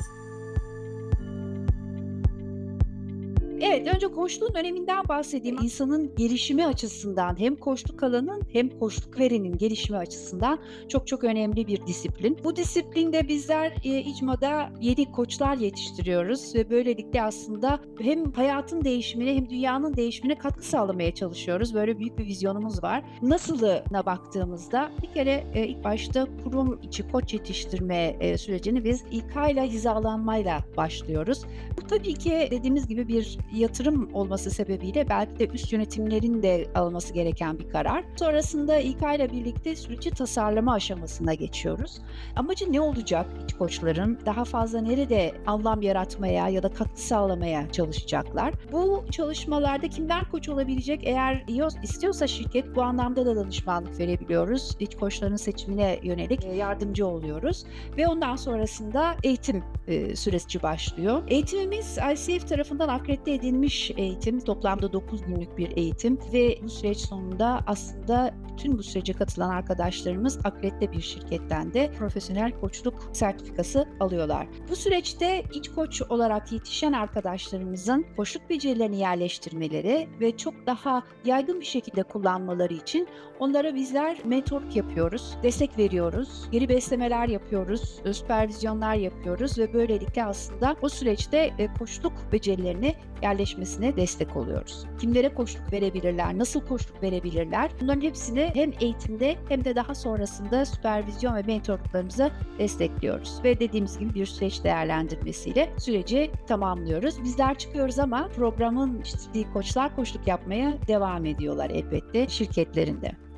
guys. Evet, önce koçluğun öneminden bahsedeyim. İnsanın gelişimi açısından hem koçluk alanın hem koçluk verenin gelişimi açısından çok çok önemli bir disiplin. Bu disiplinde bizler e, İCMA'da yeni koçlar yetiştiriyoruz ve böylelikle aslında hem hayatın değişimine hem dünyanın değişimine katkı sağlamaya çalışıyoruz. Böyle büyük bir vizyonumuz var. Nasılına baktığımızda bir kere e, ilk başta kurum içi koç yetiştirme e, sürecini biz İK ile hizalanmayla başlıyoruz. Bu tabii ki dediğimiz gibi bir yatırım olması sebebiyle belki de üst yönetimlerin de alması gereken bir karar. Sonrasında İK ile birlikte süreci tasarlama aşamasına geçiyoruz. Amacı ne olacak iç koçların? Daha fazla nerede anlam yaratmaya ya da katkı sağlamaya çalışacaklar? Bu çalışmalarda kimler koç olabilecek? Eğer istiyorsa şirket bu anlamda da danışmanlık verebiliyoruz. İç koçların seçimine yönelik e, yardımcı oluyoruz. Ve ondan sonrasında eğitim e, süreci başlıyor. Eğitimimiz ICF tarafından akredite edilmiş eğitim. Toplamda 9 günlük bir eğitim ve bu süreç sonunda aslında bütün bu sürece katılan arkadaşlarımız akredite bir şirketten de profesyonel koçluk sertifikası alıyorlar. Bu süreçte iç koç olarak yetişen arkadaşlarımızın koçluk becerilerini yerleştirmeleri ve çok daha yaygın bir şekilde kullanmaları için onlara bizler mentorluk yapıyoruz, destek veriyoruz, geri beslemeler yapıyoruz, süpervizyonlar yapıyoruz ve böylelikle aslında o süreçte e, koçluk becerilerini yerleşmesine destek oluyoruz. Kimlere koçluk verebilirler, nasıl koçluk verebilirler? Bunların hepsini hem eğitimde hem de daha sonrasında süpervizyon ve mentorluklarımıza destekliyoruz. Ve dediğimiz gibi bir süreç değerlendirmesiyle süreci tamamlıyoruz. Bizler çıkıyoruz ama programın istediği koçlar koçluk yapmaya devam ediyorlar elbette şirketlerinde.